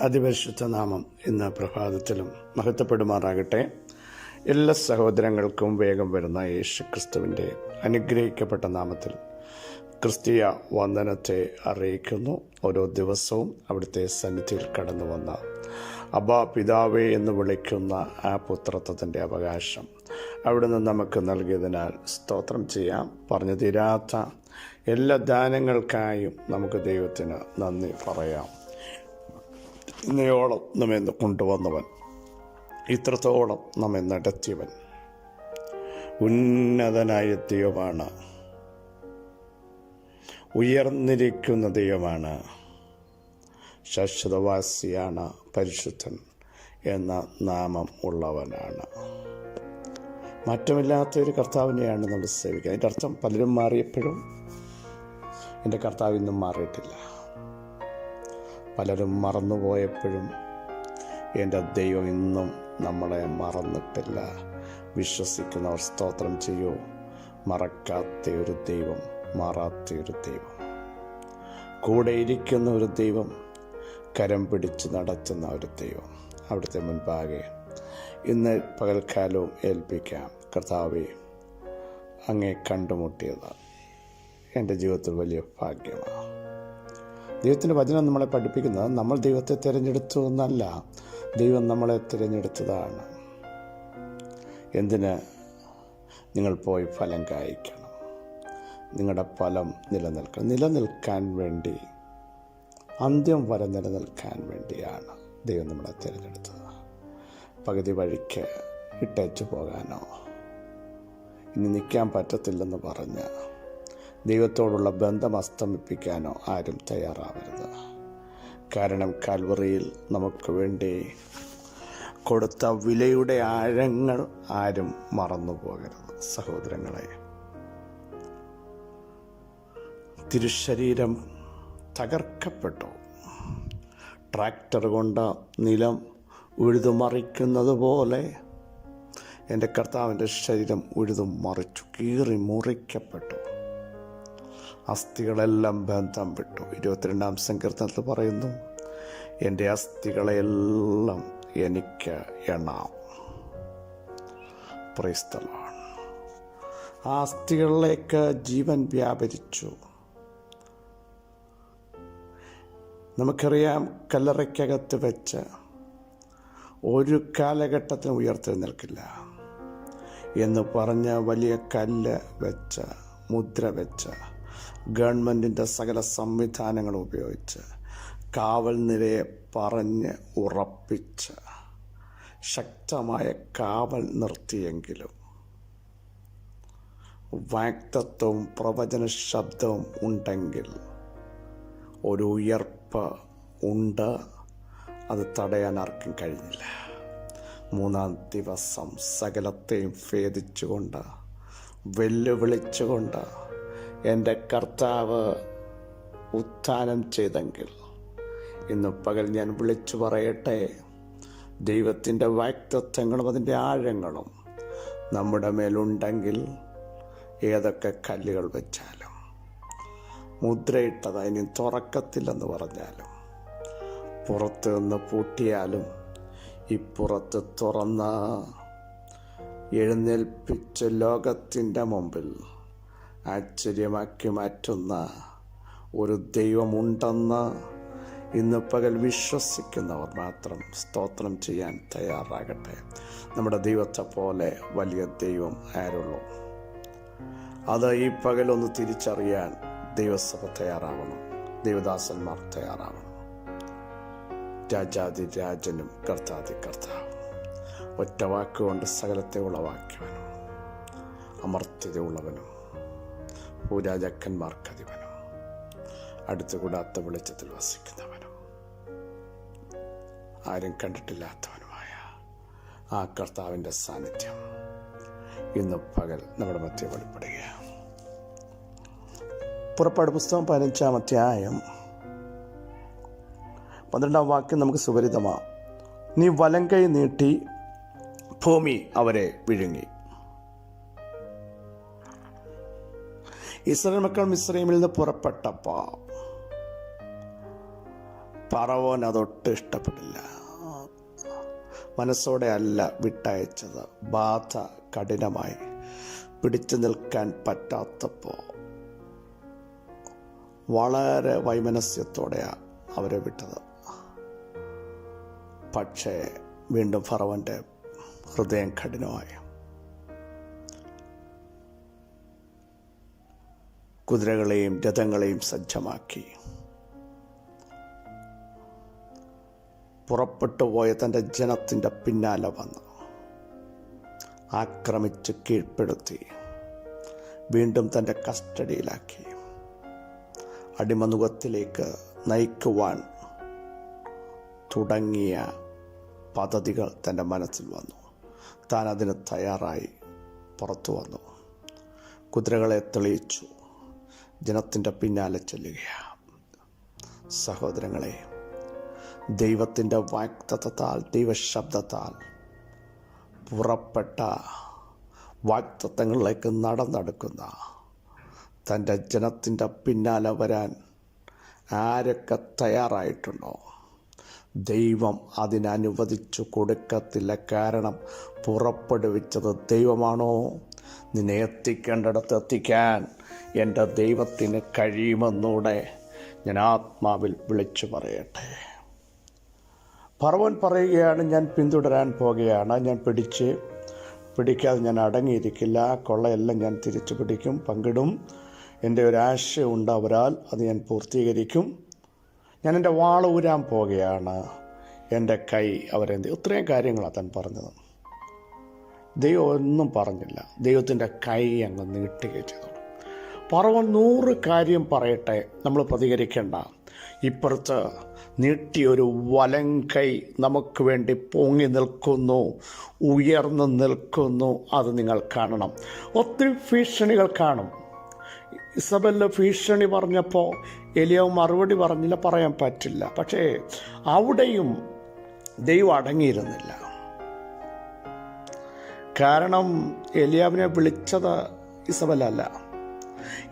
അതിപരിശുദ്ധ നാമം ഇന്ന് പ്രഭാതത്തിലും മഹത്വപ്പെടുമാറാകട്ടെ. എല്ലാ സഹോദരങ്ങൾക്കും വേഗം വരുന്ന യേശു ക്രിസ്തുവിന്റെ അനുഗ്രഹിക്കപ്പെട്ട നാമത്തിൽ ക്രിസ്തീയ വന്ദനത്തെ അറിയിക്കുന്നു. ഓരോ ദിവസവും അവിടുത്തെ സന്നിധിയിൽ കടന്നു വന്ന അബ പിതാവേ എന്ന് വിളിക്കുന്ന ആ പുത്രത്വത്തിന്റെ അവകാശം അവിടുന്ന് നമുക്ക് നൽകിയതിനാൽ സ്തോത്രം ചെയ്യാം. പറഞ്ഞു തീരാത്ത എല്ലാ ദാനങ്ങൾക്കായും നമുക്ക് ദൈവത്തിന് നന്ദി പറയാം. ഇന്നയോളം നമ്മെ കൊണ്ടുവന്നവൻ. ഇത്രത്തോളം നമ്മെ നടത്തിയവൻ. ഉന്നതനായ ദൈവമാണ്. ഉയർന്നിരിക്കുന്ന ദൈവമാണ്. ശാശ്വതവാസിയാണ് പരിശുദ്ധൻ എന്ന നാമം ഉള്ളവനാണ്. മാറ്റമില്ലാത്ത ഒരു കർത്താവിനെയാണ് നമ്മൾ സേവിക്കുക. അതിന്റെ അർത്ഥം പലരും മാറിയപ്പോഴും എന്റെ കർത്താവ് ഇന്നും മാറിയിട്ടില്ല. പലരും മറന്നുപോയപ്പോഴും എന്റെ ദൈവം ഇന്നും നമ്മളെ മറന്നിട്ടില്ല. വിശ്വസിക്കുന്നവർ സ്തോത്രം ചെയ്യൂ. മറക്കാത്ത ഒരു ദൈവം മാറാത്ത ഒരു ദൈവം. കൂടെ ഇരിക്കുന്ന ഒരു ദൈവം കരം പിടിച്ച് നടത്തുന്ന ഒരു ദൈവം. അവിടുത്തെ മുൻപാകെ ഇന്ന് പകൽക്കാലവും ഏൽപ്പിക്കാം. കർത്താവെ അങ്ങേ കണ്ടുമുട്ടിയത് എന്റെ ജീവിതത്തിൽ വലിയ ഭാഗ്യമാണ്. ദൈവത്തിന്റെ വചനം നമ്മളെ പഠിപ്പിക്കുന്നത് നമ്മൾ ദൈവത്തെ തിരഞ്ഞെടുത്തു എന്നല്ല. ദൈവം നമ്മളെ തിരഞ്ഞെടുത്തതാണ്. എന്തിന്? നിങ്ങൾ പോയി ഫലം കായ്ക്കണം. നിങ്ങളുടെ ഫലം നിലനിൽക്കണം. നിലനിൽക്കാൻ വേണ്ടി അന്ത്യം വരെ നിലനിൽക്കാൻ വേണ്ടിയാണ് ദൈവം നമ്മളെ തിരഞ്ഞെടുത്തത്. പകുതി വഴിക്ക് ഇട്ടേച്ചു പോകാനോ? ഇനി നിൽക്കാൻ പറ്റത്തില്ലെന്ന് പറഞ്ഞ് ദൈവത്തോടുള്ള ബന്ധം അസ്തമിപ്പിക്കാനോ ആരും തയ്യാറാവരുത്. കാരണം കാൽവറിയിൽ നമുക്ക് വേണ്ടി കൊടുത്ത വിലയുടെ ആഴങ്ങൾ ആരും മറന്നു പോകരുത് സഹോദരങ്ങളെ തിരുശരീരം തകർക്കപ്പെട്ടു. ട്രാക്ടർ കൊണ്ട് നിലം ഉഴുതുമറിക്കുന്നത് പോലെ എന്റെ കർത്താവിന്റെ ശരീരം ഉഴുതും മറിച്ചു കീറി മുറിക്കപ്പെട്ടു. അസ്ഥികളെല്ലാം ബന്ധം വിട്ടു. ഇരുപത്തിരണ്ടാം സങ്കീർത്തനത്തിൽ പറയുന്നു എന്റെ അസ്ഥികളെല്ലാം എനിക്ക് എണ്ണാം. പ്രൈസ്തലാണ് ആ അസ്ഥികളിലേക്ക് ജീവൻ വ്യാപരിച്ചു. നമുക്കറിയാം കല്ലറയ്ക്കകത്ത് വെച്ച് ഒരു കാലഘട്ടത്തിന് ഉയർത്തെഴുന്നേൽക്കില്ല എന്ന് പറഞ്ഞ വലിയ കല്ല് വെച്ച് മുദ്ര വെച്ച് ഗവൺമെന്റിന്റെ സകല സംവിധാനങ്ങൾ ഉപയോഗിച്ച് കാവൽ നിരയെ പറഞ്ഞ് ഉറപ്പിച്ച് ശക്തമായ കാവൽ നിർത്തിയെങ്കിലും വാക്തത്വവും പ്രവചന ശബ്ദവും ഉണ്ടെങ്കിൽ ഒരു ഉയർപ്പ് ഉണ്ട്. അത് തടയാൻ ആർക്കും കഴിഞ്ഞില്ല. മൂന്നാം ദിവസം സകലത്തെയും ഭേദിച്ചുകൊണ്ട് വെല്ലുവിളിച്ചുകൊണ്ട് എന്റെ കർത്താവ് ഉത്ഥാനം ചെയ്തെങ്കിൽ ഇന്ന് പകൽ ഞാൻ വിളിച്ചു പറയട്ടെ. ദൈവത്തിന്റെ വാക്തത്വങ്ങളും അതിന്റെ ആഴങ്ങളും നമ്മുടെ മേലുണ്ടെങ്കിൽ ഏതൊക്കെ കല്ലുകൾ വെച്ചാലും മുദ്രയിട്ടത് ഇനി തുറക്കത്തില്ലെന്ന് പറഞ്ഞാലും പുറത്ത് നിന്ന് പൂട്ടിയാലും ഇപ്പുറത്ത് തുറന്ന എഴുന്നേൽപ്പിച്ച ലോകത്തിന്റെ മുമ്പിൽ ആശ്ചര്യമാക്കി മാറ്റുന്ന ഒരു ദൈവമുണ്ടെന്ന് ഇന്ന് പകൽ വിശ്വസിക്കുന്നവർ മാത്രം സ്തോത്രം ചെയ്യാൻ തയ്യാറാകട്ടെ. നമ്മുടെ ദൈവത്തെ പോലെ വലിയ ദൈവം ആരുള്ളൂ? അത് ഈ പകലൊന്ന് തിരിച്ചറിയാൻ ദൈവസഭ തയ്യാറാവണം. ദൈവദാസന്മാർ തയ്യാറാവണം. രാജാതി രാജനും കർത്താതി കർത്താവും. ഒറ്റ വാക്കുകൊണ്ട് സകലത്തെ ഉളവാക്കിയവനും അമർത്യതയുള്ളവനും പൂരാജക്കന്മാർക്കധിപനും. അടുത്തുകൂടാത്ത വെളിച്ചത്തിൽ വസിക്കുന്നവനും. ആരും കണ്ടിട്ടില്ലാത്തവനുമായ ആ കർത്താവിന്റെ സാന്നിധ്യം ഇന്ന് പകൽ നമ്മുടെ മധ്യ വെളിപ്പെടുകയാണ്. പുറപ്പാട് പുസ്തകം പതിനഞ്ചാം അധ്യായം പന്ത്രണ്ടാം വാക്യം നമുക്ക് സുപരിതമാണ് നീ വലം കൈ നീട്ടി ഭൂമി അവരെ വിഴുങ്ങി. ഇസ്രായേൽ മക്കൾ മിസ്രൈമിൽ നിന്ന് പുറപ്പെട്ടപ്പോൾ പറവോൻ അതൊട്ട് ഇഷ്ടപ്പെട്ടില്ല മനസ്സോടെ അല്ല വിട്ടയച്ചത്. ബാധ കഠിനമായി. പിടിച്ചു നിൽക്കാൻ പറ്റാത്തപ്പോൾ വളരെ വൈമനസ്യത്തോടെയാണ് അവരെ വിട്ടത്. പക്ഷേ വീണ്ടും ഫറവന്റെ ഹൃദയം കഠിനമായി. കുതിരകളെയും രഥങ്ങളെയും സജ്ജമാക്കി. പുറപ്പെട്ടു പോയ തന്റെ ജനത്തിന്റെ പിന്നാലെ വന്നു. ആക്രമിച്ച് കീഴ്പ്പെടുത്തി. വീണ്ടും തന്റെ കസ്റ്റഡിയിലാക്കി. അടിമനുഖത്തിലേക്ക് നയിക്കുവാൻ തുടങ്ങിയ പദ്ധതികൾ തന്റെ മനസ്സിൽ വന്നു. താൻ അതിന് തയ്യാറായി പുറത്തു വന്നു. കുതിരകളെ തെളിയിച്ചു. ജനത്തിന്റെ പിന്നാലെ ചെല്ലുകയാണ്. സഹോദരങ്ങളെ ദൈവത്തിന്റെ വാക്തത്വത്താൽ ദൈവശബ്ദത്താൽ പുറപ്പെട്ട വാക്തത്വങ്ങളിലേക്ക് നടന്നെടുക്കുന്ന തന്റെ ജനത്തിന്റെ പിന്നാലെ വരാൻ ആരൊക്കെ തയ്യാറായിട്ടുണ്ടോ? ദൈവം അതിനനുവദിച്ചു കൊടുക്കത്തില്ല. കാരണം പുറപ്പെടുവിച്ചത് ദൈവമാണോ? നിന്നെ എത്തിക്കേണ്ടിടത്ത് എത്തിക്കാൻ എന്റെ ദൈവത്തിന് കഴിയുമെന്നൂടെ ഞാൻ ആത്മാവിൽ വിളിച്ചു പറയട്ടെ. പറവൻ പറയുകയാണ് ഞാൻ പിന്തുടരാൻ പോകുകയാണ്. ഞാൻ പിടിച്ച് പിടിക്കാതെ ഞാൻ അടങ്ങിയിരിക്കില്ല. കൊള്ളയെല്ലാം ഞാൻ തിരിച്ചു പിടിക്കും പങ്കിടും. എന്റെ ഒരു ആശയം ഉണ്ടാവരാൽ അത് ഞാൻ പൂർത്തീകരിക്കും. ഞാൻ എന്റെ വാള ഊരാൻ പോകുകയാണ്. എന്റെ കൈ അവരെന്ത് ഇത്രയും കാര്യങ്ങളാണ് താൻ പറഞ്ഞത്. ദൈവം ഒന്നും പറഞ്ഞില്ല. ദൈവത്തിന്റെ കൈ അങ്ങ് നീട്ടുകയും ചെയ്തു പറവൻ നൂറ് കാര്യം പറയട്ടെ നമ്മൾ പ്രതികരിക്കേണ്ട. ഇപ്പുറത്ത് നീട്ടിയൊരു വലം കൈ നമുക്ക് വേണ്ടി പൊങ്ങി നിൽക്കുന്നു ഉയർന്നു നിൽക്കുന്നു. അത് നിങ്ങൾ കാണണം. ഒത്തിരി ഭീഷണികൾ കാണും. ഇസബല്ല ഭീഷണി പറഞ്ഞപ്പോൾ എലിയാവ് മറുപടി പറഞ്ഞില്ല പറയാൻ പറ്റില്ല. പക്ഷേ അവിടെയും ദൈവം അടങ്ങിയിരുന്നില്ല. കാരണം എലിയാവിനെ വിളിച്ചത് ഇസബലല്ല.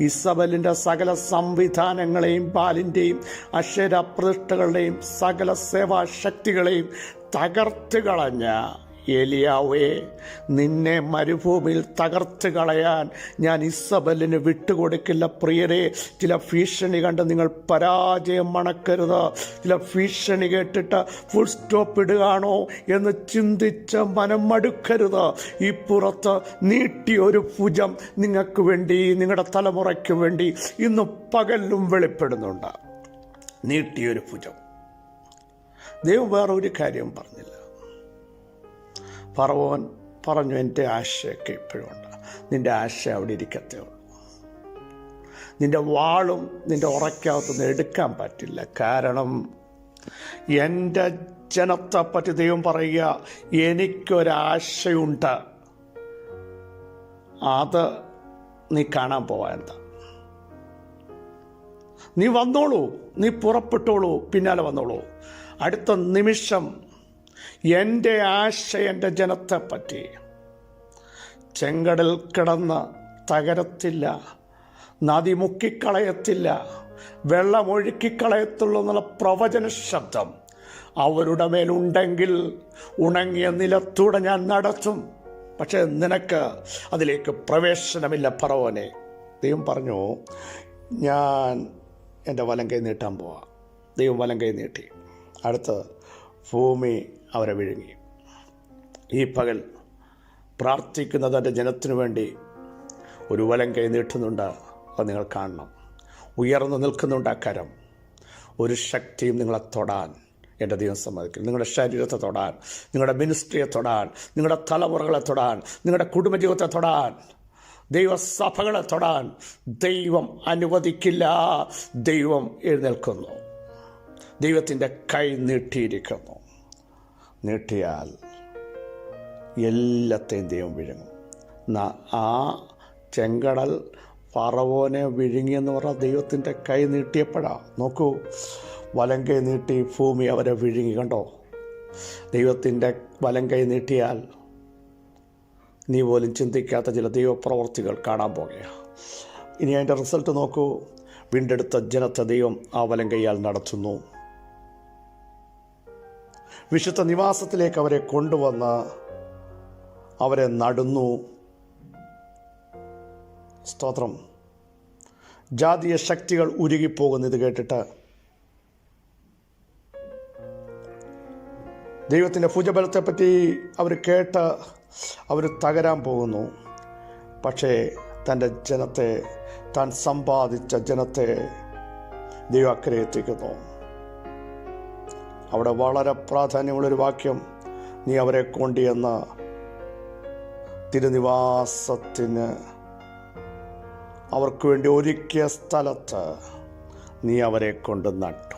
ഇസബലിന്റെ സകല സംവിധാനങ്ങളെയും പാലിന്റെയും അക്ഷരപ്രതിഷ്ഠകളുടെയും സകല സേവാശക്തികളെയും തകർത്ത് കളഞ്ഞ ഏലിയാവേ നിന്നെ മരുഭൂമിയിൽ തകർത്ത് കളയാൻ ഞാൻ ഇസബലിന് വിട്ടുകൊടുക്കില്ല പ്രിയരെ. ചില ഭീഷണി കണ്ട് നിങ്ങൾ പരാജയം മണക്കരുത്. ചില ഭീഷണി കേട്ടിട്ട് ഫുൾ സ്റ്റോപ്പ് ഇടുകയാണോ എന്ന് ചിന്തിച്ച് മനം മടുക്കരുത് ഈ പുറത്ത് നീട്ടിയ ഒരു ഭുജം നിങ്ങൾക്ക് വേണ്ടി നിങ്ങളുടെ തലമുറയ്ക്ക് വേണ്ടി ഇന്ന് പകലും വെളിപ്പെടുന്നുണ്ട്. നീട്ടിയൊരു ഭുജം. ദൈവം വേറൊരു കാര്യം പറഞ്ഞില്ല. പറവോൻ പറഞ്ഞു എന്റെ ആശയൊക്കെ ഇപ്പോഴും ഉണ്ട്. നിന്റെ ആശ അവിടെ ഇരിക്കത്തേ ഉള്ളൂ. നിന്റെ വാളും നിന്റെ ഉറക്കകത്തുനിന്ന് എടുക്കാൻ പറ്റില്ല. കാരണം എന്റെ ജനത്തെ പറ്റി ദൈവം പറയുക എനിക്കൊരാശയുണ്ട്. അത് നീ കാണാൻ പോവാണ്ട നീ വന്നോളൂ. നീ പുറപ്പെട്ടോളൂ. പിന്നാലെ വന്നോളൂ. അടുത്ത നിമിഷം എന്റെ ആശ എന്റെ ജനത്തെ പറ്റി ചെങ്കടൽ കിടന്ന് തകരത്തില്ല നദി മുക്കിക്കളയത്തില്ല വെള്ളമൊഴുക്കിക്കളയത്തുള്ളൂ എന്നുള്ള പ്രവചന ശബ്ദം അവരുടെ മേലുണ്ടെങ്കിൽ ഉണങ്ങിയ നിലത്തൂടെ ഞാൻ നടത്തും. പക്ഷേ നിനക്ക് അതിലേക്ക് പ്രവേശനമില്ല പറവനെ ദൈവം പറഞ്ഞു ഞാൻ എന്റെ വലം കൈ നീട്ടാൻ പോവാം. ദൈവം വലം കൈ നീട്ടി. അടുത്ത് ഭൂമി അവരെ വിഴുങ്ങി. ഈ പകൽ പ്രാർത്ഥിക്കുന്ന തന്റെ ജനത്തിനു വേണ്ടി ഒരു വലം കൈ നീട്ടുന്നുണ്ട്. അത് നിങ്ങൾ കാണണം. ഉയർന്നു നിൽക്കുന്നുണ്ട് ആ കരം. ഒരു ശക്തിയും നിങ്ങളെ തൊടാൻ എന്റെ ദൈവം സമ്മതിക്കും നിങ്ങളുടെ ശരീരത്തെ തൊടാൻ നിങ്ങളുടെ മിനിസ്ട്രിയെ തൊടാൻ നിങ്ങളുടെ തലമുറകളെ തൊടാൻ നിങ്ങളുടെ കുടുംബജീവിതത്തെ തൊടാൻ ദൈവസഭകളെ തൊടാൻ ദൈവം അനുവദിക്കില്ല. ദൈവം എഴുന്നേൽക്കുന്നു. ദൈവത്തിന്റെ കൈ നീട്ടിയിരിക്കുന്നു. നീട്ടിയാൽ എല്ലാത്തെയും ദൈവം വിഴുങ്ങും. ആ ചെങ്കടൽ പറവോനെ വിഴുങ്ങിയെന്ന് പറഞ്ഞാൽ ദൈവത്തിന്റെ കൈ നീട്ടിയപ്പോഴാ. നോക്കൂ വലം കൈ നീട്ടി ഭൂമി അവരെ വിഴുങ്ങി കണ്ടോ? ദൈവത്തിന്റെ വലം കൈ നീട്ടിയാൽ നീ പോലും ചിന്തിക്കാത്ത ചില ദൈവപ്രവർത്തികൾ കാണാൻ പോകുകയാണ് ഇനി അതിന്റെ റിസൾട്ട് നോക്കൂ. വീണ്ടെടുത്ത ജനത്തെ ദൈവം ആ വലം കൈയാൽ നടത്തുന്നു. വിശുദ്ധ നിവാസത്തിലേക്ക് അവരെ കൊണ്ടുവന്ന് അവരെ നടുന്നു. സ്തോത്രം. ജാതീയ ശക്തികൾ ഉരുകിപ്പോകുന്നു ഇത് കേട്ടിട്ട് ദൈവത്തിന്റെ ഭുജബലത്തെപ്പറ്റി അവർ കേട്ട് അവർ തകരാൻ പോകുന്നു. പക്ഷേ തന്റെ ജനത്തെ താൻ സമ്പാദിച്ച ജനത്തെ ദൈവം അക്കരെ എത്തിക്കുന്നു അവിടെ വളരെ പ്രാധാന്യമുള്ളൊരു വാക്യം. നീ അവരെ കൊണ്ടിയെന്ന തിരുനിവാസത്തിന് അവർക്ക് വേണ്ടി ഒരുക്കിയ സ്ഥലത്ത് നീ അവരെ കൊണ്ട് നട്ടു.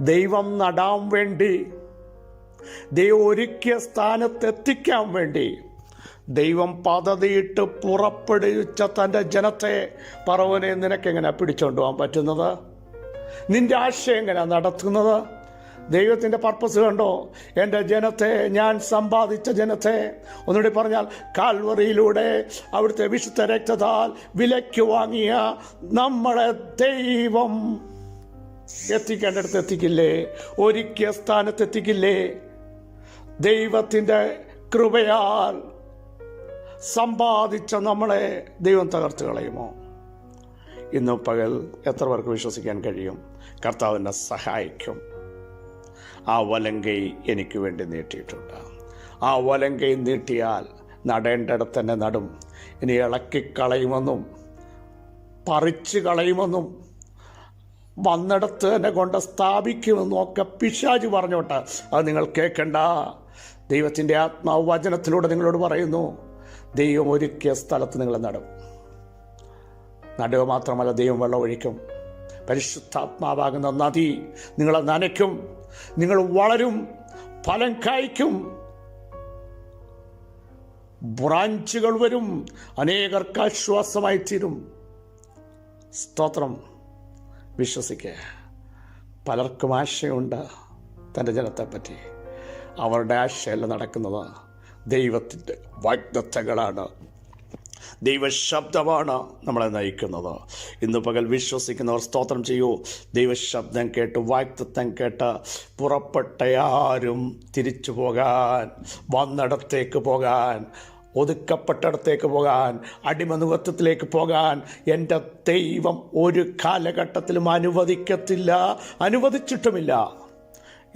ദൈവം നടാൻ വേണ്ടി ദൈവം ഒരുക്കിയ സ്ഥാനത്ത് എത്തിക്കാൻ വേണ്ടി ദൈവം പദ്ധതിയിട്ട് പുറപ്പെടുവിച്ച തന്റെ ജനത്തെ പറവനെ നിനക്കെങ്ങനെ പിടിച്ചുകൊണ്ടുപോകാൻ പോകാൻ പറ്റുന്നത്? നിന്റെ ആശയം എങ്ങനെ നടത്തുന്നത്? ദൈവത്തിന്റെ പർപ്പസ് കണ്ടോ? എന്റെ ജനത്തെ ഞാൻ സമ്പാദിച്ച ജനത്തെ. ഒന്നുകൂടി പറഞ്ഞാൽ കാൽവറിയിലൂടെ അവിടുത്തെ വിശുദ്ധ രക്തത്താൽ വിലയ്ക്ക് വാങ്ങിയ നമ്മളെ ദൈവം എത്തിക്കേണ്ടടുത്ത് എത്തിക്കില്ലേ ഒരുക്കിയ സ്ഥാനത്ത് എത്തിക്കില്ലേ ദൈവത്തിന്റെ കൃപയാൽ സമ്പാദിച്ച നമ്മളെ ദൈവം തകർത്ത് കളയുമോ? ഇന്ന് പകൽ എത്ര പേർക്ക് വിശ്വസിക്കാൻ കഴിയും? കർത്താവിനെ സഹായിക്കും. ആ വലങ്കൈ എനിക്ക് വേണ്ടി നീട്ടിയിട്ടുണ്ട്. ആ വലങ്കൈ നീട്ടിയാൽ നടേണ്ടിടത്ത് തന്നെ നടും. ഇനി ഇളക്കിക്കളയുമെന്നും പറിച്ചു കളയുമെന്നും വന്നിടത്ത് തന്നെ കൊണ്ട് സ്ഥാപിക്കുമെന്നും ഒക്കെ പിശാജ് പറഞ്ഞോട്ടെ അത് നിങ്ങൾ കേൾക്കണ്ട. ദൈവത്തിന്റെ ആത്മാവ് വചനത്തിലൂടെ നിങ്ങളോട് പറയുന്നു ദൈവം ഒരുക്കിയ സ്ഥലത്ത് നിങ്ങൾ നടും. നടുക മാത്രമല്ല ദൈവം വെള്ളമൊഴിക്കും പരിശുദ്ധാത്മാവാകുന്ന നദി നിങ്ങളെ നനയ്ക്കും നിങ്ങൾ വളരും ഫലം കായ്ക്കും. ബ്രാഞ്ചുകൾ വരും അനേകർക്ക് ആശ്വാസമായി തീരും. സ്തോത്രം. വിശ്വസിക്കുക പലർക്കും ആശയമുണ്ട് തന്റെ ജനത്തെപ്പറ്റി. അവരുടെ ആശയല്ല നടക്കുന്നത് ദൈവത്തിന്റെ വാഗ്ദത്തകളാണ് ദൈവശബ്ദമാണ് നമ്മളെ നയിക്കുന്നത്. ഇന്ന് പകൽ വിശ്വസിക്കുന്നവർ സ്തോത്രം ചെയ്യൂ. ദൈവശബ്ദം കേട്ട് വാക്തത്വം കേട്ട് പുറപ്പെട്ടയാരും തിരിച്ചു പോകാൻ വന്നിടത്തേക്ക് പോകാൻ ഒതുക്കപ്പെട്ടിടത്തേക്ക് പോകാൻ അടിമനുഖത്വത്തിലേക്ക് പോകാൻ എന്റെ ദൈവം ഒരു കാലഘട്ടത്തിലും അനുവദിക്കത്തില്ല അനുവദിച്ചിട്ടുമില്ല.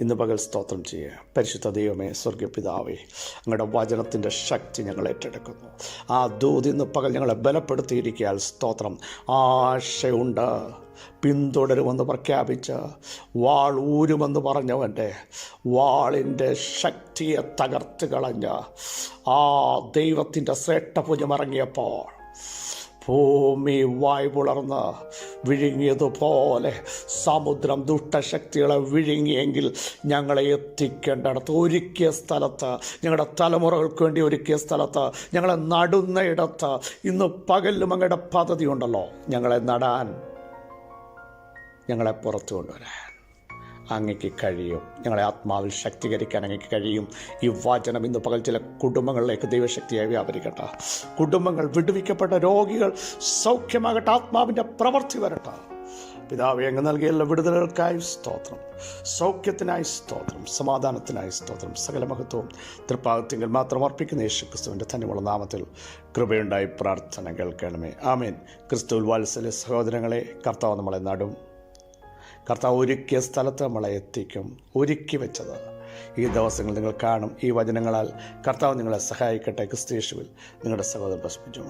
ഇന്ന് പകൽ സ്തോത്രം ചെയ്യുക. പരിശുദ്ധ ദൈവമേ സ്വർഗപിതാവേ അങ്ങയുടെ വചനത്തിന്റെ ശക്തി ഞങ്ങൾ ഏറ്റെടുക്കുന്നു. ആ ദൂത് ഇന്ന് പകൽ ഞങ്ങളെ ബലപ്പെടുത്തിയിരിക്കാൻ സ്തോത്രം. ആശയുണ്ട്. പിന്തുടരുമെന്ന് പ്രഖ്യാപിച്ച് വാൾ ഊരുമെന്ന് പറഞ്ഞവന്റെ വാളിന്റെ ശക്തിയെ തകർത്ത് കളഞ്ഞ് ആ ദൈവത്തിന്റെ ശ്രേഷ്ഠഭുജമിറങ്ങിയപ്പോൾ ഭൂമി വായ്പുളർന്ന് വിഴുങ്ങിയതുപോലെ സമുദ്രം ദുഷ്ടശക്തികളെ വിഴുങ്ങിയെങ്കിൽ ഞങ്ങളെ എത്തിക്കേണ്ടടത്ത്. ഒരുക്കിയ സ്ഥലത്ത് ഞങ്ങളുടെ തലമുറകൾക്ക് വേണ്ടി ഒരുക്കിയ സ്ഥലത്ത് ഞങ്ങളെ നടുന്ന ഇടത്ത് ഇന്ന് പകലും അങ്ങയുടെ പദ്ധതി ഉണ്ടല്ലോ ഞങ്ങളെ നടാൻ ഞങ്ങളെ പുറത്തു കൊണ്ടുവരാൻ. അങ്ങയ്ക്ക് കഴിയും. ഞങ്ങളെ ആത്മാവിൽ ശക്തീകരിക്കാൻ അങ്ങയ്ക്ക് കഴിയും. ഈ വാചനം ഇന്ന് പകൽ ചില കുടുംബങ്ങളിലേക്ക് ദൈവശക്തിയായി വ്യാപരിക്കട്ടെ. കുടുംബങ്ങൾ വിടുവിക്കപ്പെട്ട രോഗികൾ സൗഖ്യമാകട്ടെ. ആത്മാവിന്റെ പ്രവൃത്തി വരട്ടെ. പിതാവ് അങ്ങ് നൽകിയ എല്ലാ വിടുതലുകൾക്കായി സ്തോത്രം. സൗഖ്യത്തിനായി സ്തോത്രം. സമാധാനത്തിനായി സ്തോത്രം. സകല മഹത്വവും തൃപ്പാകത്തിങ്കിൽ മാത്രം അർപ്പിക്കുന്ന യേശു ക്രിസ്തുവിന്റെ തന്നെയുള്ള നാമത്തിൽ കൃപയുണ്ടായി പ്രാർത്ഥന കേൾക്കണമേ. ആമേൻ. ക്രിസ്തുവിൽ വാത്സല്യ സഹോദരങ്ങളെ കർത്താവ് നമ്മളെ നടും കർത്താവ് ഒരുക്കിയ സ്ഥലത്ത് നമ്മളെ എത്തിക്കും ഒരുക്കി വെച്ചത്. ഈ ദിവസങ്ങൾ നിങ്ങൾ കാണും. ഈ വചനങ്ങളാൽ കർത്താവ് നിങ്ങളെ സഹായിക്കട്ടെ. ക്രിസ്തീഷുവിൽ നിങ്ങളുടെ സഹോദരൻ പ്രസ്പിച്ചു